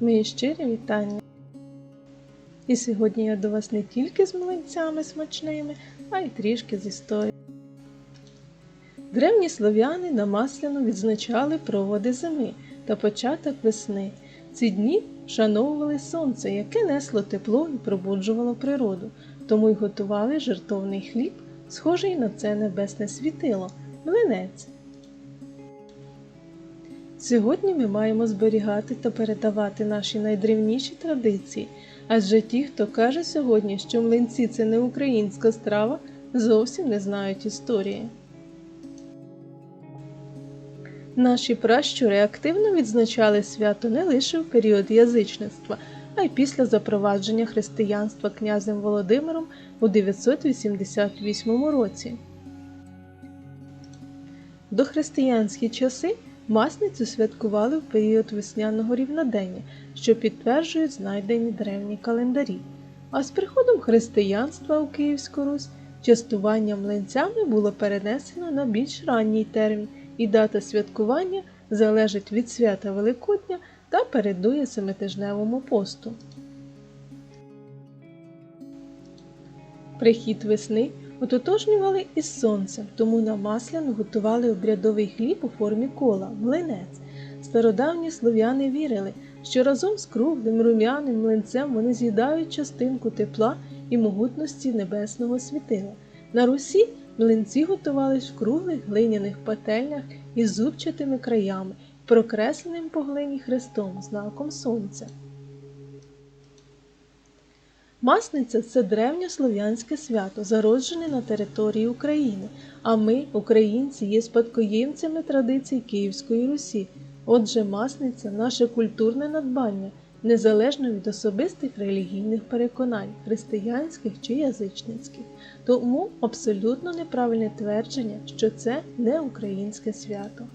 Мої щирі вітання. І сьогодні я до вас не тільки з млинцями смачними, а й трішки з історії. Древні слов'яни на Масляну відзначали проводи зими та початок весни. Ці дні вшановували сонце, яке несло тепло і пробуджувало природу, тому й готували жертовний хліб, схожий на це небесне світило млинець. Сьогодні ми маємо зберігати та передавати наші найдревніші традиції, адже ті, хто каже сьогодні, що млинці це не українська страва, зовсім не знають історії. Наші пращури активно відзначали свято не лише в період язичництва, а й після запровадження християнства князем Володимиром у 988 році. До християнські часи Масницю святкували в період весняного рівнодення, що підтверджують знайдені древні календарі. А з приходом християнства у Київську Русь частування млинцями було перенесено на більш ранній термін, і дата святкування залежить від свята Великодня та передує семитижневому посту. Прихід весни ототожнювали із сонцем, тому на масляну готували обрядовий хліб у формі кола, млинець. Стародавні слов'яни вірили, що разом з круглим рум'яним млинцем вони з'їдають частинку тепла і могутності небесного світила. На Русі млинці готувались в круглих глиняних пательнях із зубчатими краями, прокресленим по глині хрестом, знаком сонця. Масниця це древнє слов'янське свято, зароджене на території України, а ми, українці, є спадкоємцями традицій Київської Русі. Отже, масниця наше культурне надбання, незалежно від особистих релігійних переконань, християнських чи язичницьких. Тому абсолютно неправильне твердження, що це не українське свято.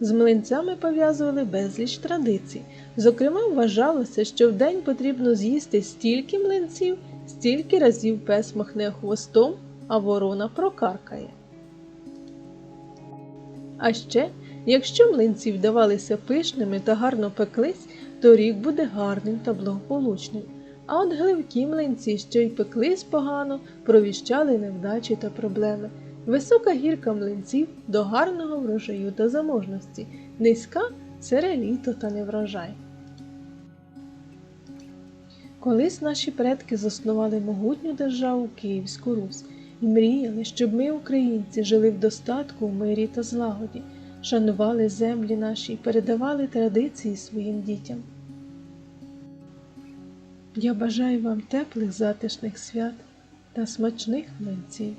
З млинцями пов'язували безліч традицій. Зокрема, вважалося, що в день потрібно з'їсти стільки млинців, стільки разів пес махне хвостом, а ворона прокаркає. А ще, якщо млинці вдавалися пишними та гарно пеклись, то рік буде гарним та благополучним. А от гливкі млинці, що й пеклись погано, провіщали невдачі та проблеми. Висока гірка млинців до гарного врожаю та заможності, низька це літо та неврожай. Колись наші предки заснували могутню державу Київську Русь і мріяли, щоб ми, українці, жили в достатку, в мирі та злагоді, шанували землі наші і передавали традиції своїм дітям. Я бажаю вам теплих затишних свят та смачних млинців.